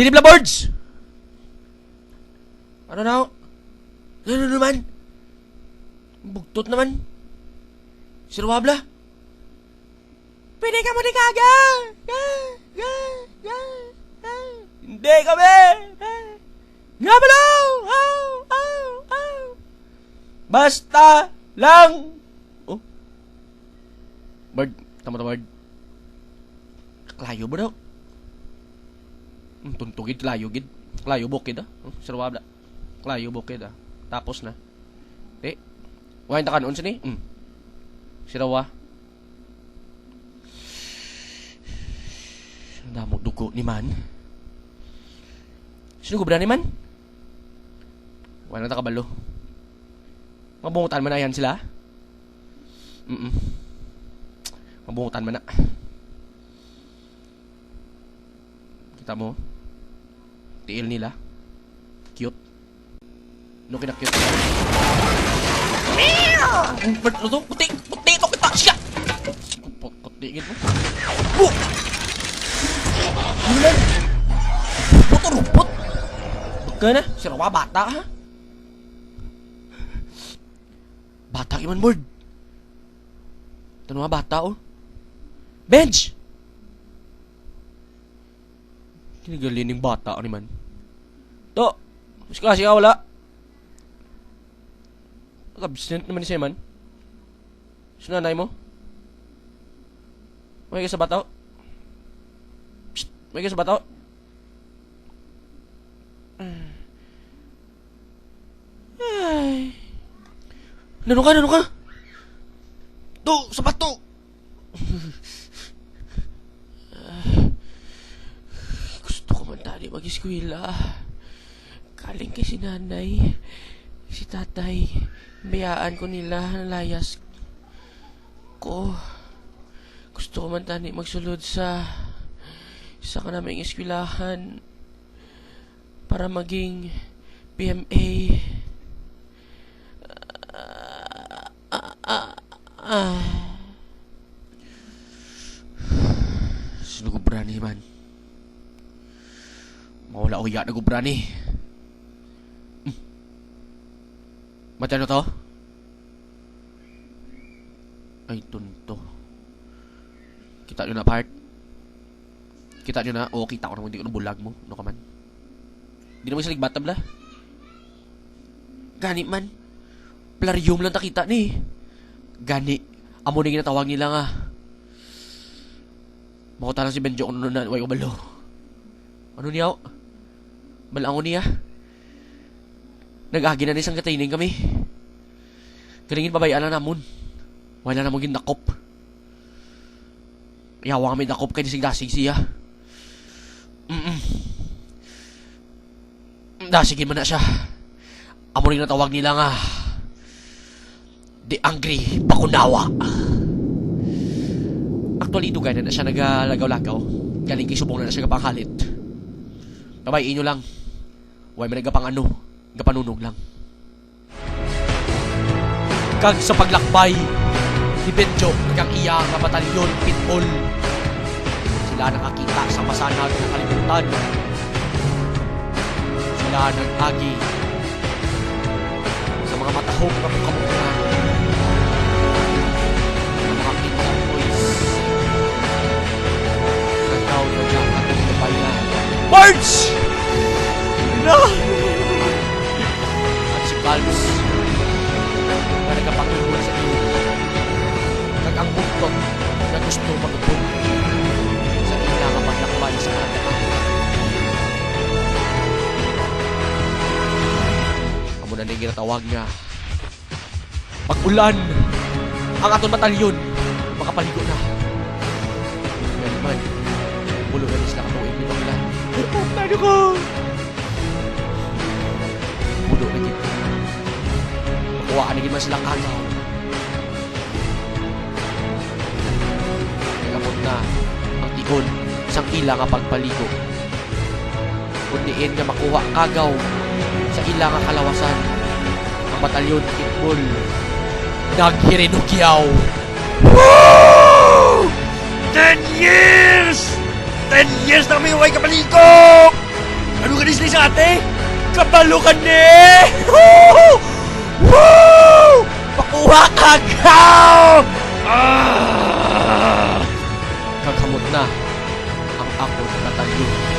Dinibla boards! Ano na? Ano naman? Bugtot naman. Si Ruabla? Pwede ka mo di kaga! Ga, ga, ga. Hindi kami! Nga ba daw? Aw, aw, aw. Basta lang! Oh? Bird, tama to bird. Layo ba daw? Tuntugid, layo gid. Layo bukid ah. Sarwabla. Layo bukid ah. Tapos na. Eh, wahin ta kanon sini. Hmm. Sirawa. Ang damo dugo ni man. Sino gubra ni man? Wala na takabalo. Mabungutan man na yan sila. Mm-mm. Mabungutan man na. Kita mo? Tiil nila. Cute. No kinakute nila. Ang bird na to? Puti! Puti ito kita siya! Puti mo. Oh! Ano na? Puto rupot! Baka na, sirawa bata ha? Bata iman board. Tanong nga bata oh. Bench! Kinigalin ng bata ni man. Mas klase ka wala. Absent naman siya man. Sinanay mo? May ka sa bata? Psst! May ka sa bata? Ay. Nano ka? Nano ka? To! Sapat to! Gusto ko man tali mag-eskwela. Kaling kay si nanay, si tatay, bayaan ko nila layas ko. Gusto ko man tani magsulod sa sa kanaming eskwelahan para maging PMA. Ah, ah, ah. Sino gubra ni man? Mawala ko iya na gubra ni. Matano to? Ay, tunto. Kita nyo na, part? Kita nyo na? Oo, kita ko naman. Hindi ko na bulag mo. Ano ka man? Hindi naman sa ligbatab la. Gani man. Plarium lang takita ni. Gani. Amo na ginatawag nila nga. Makuta lang si Benjo kung ano na. Way ko balo. Ano niya? Balangon niya. Nag-agi na isang katining kami. Kalingin babayaan na namon. Wala na mo ginakop. Yawa kami nakop kay nisig-dasig siya. Mm-mm. Dasigin mo na siya. Amo rin natawag nila nga. The Angry Bakunawa. Actually, dugay na na siya nagalagaw-lagaw. Galing kay subong na na siya kapanghalit. Babay, inyo lang. Huwag may nagapang ano. Gapanunog lang. Kag sa paglakbay, ni Benjo, kang iya nga batalyon pitbull. Sila nakakita sa masanag ng kalibutan. Sila nag-agi sa mga matahong na mukha ng mga kitang boys. Nagaw na dyan ating kabayan. March! No! Calus na nagkapangibuan sa iyo. Kag ang buktot na gusto magubog sa ila nga paglakbay sa karagatan. Amo na ning ginatawag nga. Pag-ulan, ang aton batalyon, makapaligo na. Yan man, ulo na sila katuwing nito nila. Tado ko! Ulo na gito. Na man silang agaw. Nagamot na ang tigon isang ila nga pagpaligo. Kundiin nga makuha kagaw sa ila nga kalawasan ang batalyon Pitbull naghirinugyaw. Woo! Ten years! Ten years na may huwag kapaligo! Ano ka sa ate? Kabalo ka ni! Woo! Woo! Pakuha ka, gaw! Ah! Kagamot na ang ako na tayo.